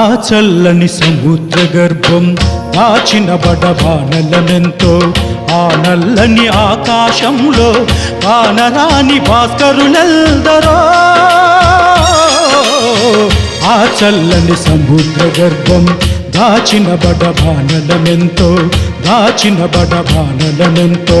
ఆ చల్లని సముద్ర గర్భం దాచిన బడబానలమెంతో ఆ నల్లని ఆకాశంలో కానరాని భాస్కరులెల్దరో ఆ చల్లని సముద్ర గర్భం దాచిన బడబానలమెంతో దాచిన బడబానలమెంతో.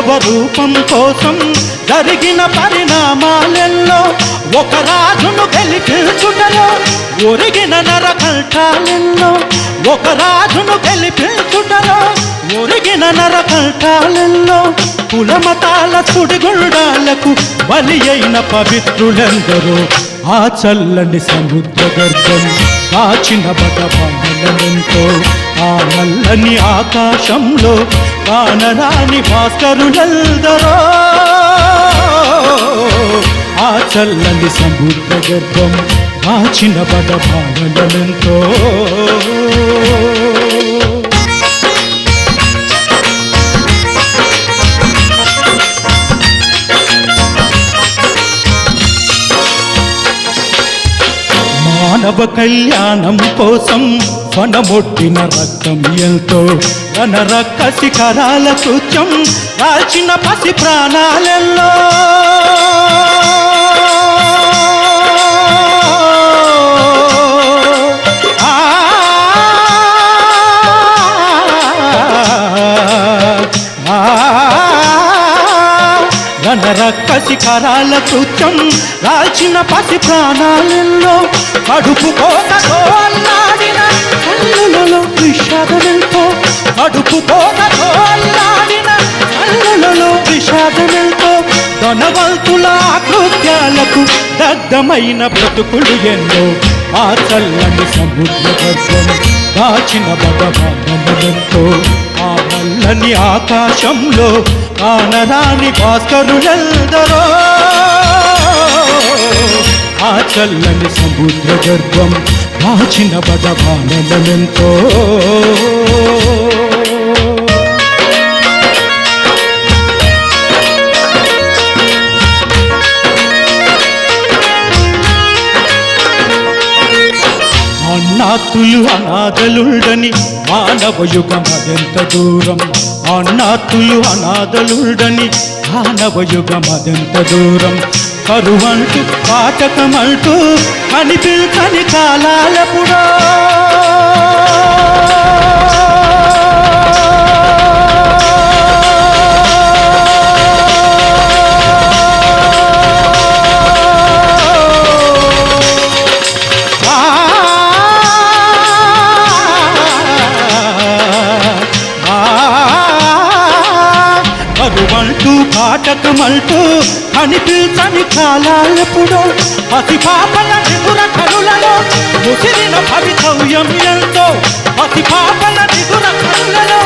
మానవ రూపం కోసం జరిగిన పరిణామాలెల్లో ఒక రాజును గెలిపించుటలో ఒరిగిన నరకంఠాలెల్లో ఒక రాజును గెలిపించుటలో ఒరిగిన నరకంఠాలెల్లో కులమతాల సుడిగుండాలకు బలి అయిన పవిత్రులందరూ ఆ చల్లని సముద్ర గర్భం కాచిన బటబంధనమెంతో ఆ నల్లని ఆకాశంలో కానరాని భాస్కరులెల్దరో ఆ చల్లని సముద్ర గర్భం కాచిన బటబంధనమెంతో మానవ కళ్యాణం కోసం వనమొట్టిన రక్తం ఎంతో వనరక్క శిఖరాల సూచ్యం రాల్చిన పసి ప్రాణాలెల్లో. ఘనరక్క శిఖరాల కృత్యం రాల్చిన పసి ప్రాణాలలో కడుపు కోతతో అల్లాడిన కళ్ళులలో విషాదమెంతో కడుపు కోతతో అల్లాడిన కళ్ళులలో విషాదమెంతో ధనవంతుల కృత్యాలకు దగ్ధమైన బ్రతుకులు ఎన్నో ఆ చల్లని సముద్ర గర్భం దాచిన భగవానమెంతో ఆ నల్లని ఆకాశంలో కానరాని భాస్కరులెల్దరో. ఆ చల్లని సముద్ర గర్భం దాచిన భగవానమెంతో అన్నాతులు అనాథలుండని మానవ యుగం అదెంత దూరం? అన్నాతులు అనాథలుండని మానవ యుగం అదెంత దూరం? కరువంటూ పాటకమంటూ కనిపించని కాలాలపుడో చతుమల్పు అని పిల్చని కాలాలెప్పుడో పసి పాపల నిగుర కనులలో ముసిరిన భవితవ్యం ఎంతో పసి పాపల నిగుర కనులలో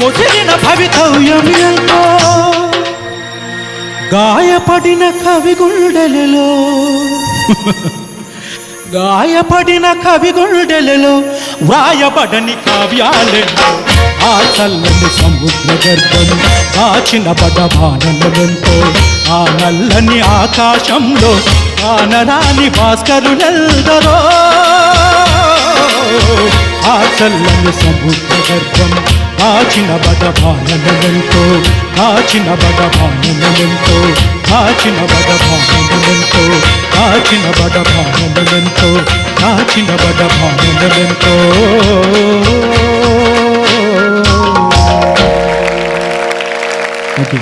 ముసిరిన భవితవ్యం ఎంతో. గాయపడిన కవి గుండెలలో గాయపడిన కవి గుండెలలో వ్రాయబడని కావ్యాలెన్నో ఆ చల్లని సముద్ర గర్భం దాచిన పదవానలెంతో ఆ నల్లని ఆకాశంలో ఆ నరాని భాస్కరులెల్దరో ఆ చల్లని సముద్ర గర్భం కాచిన బడభానలెంతో కాచిన బడభానలెంతో కాచిన బడభానలెంతో కాచిన బడభానలెంతో కాచిన బడభానలెంతో ఓకే.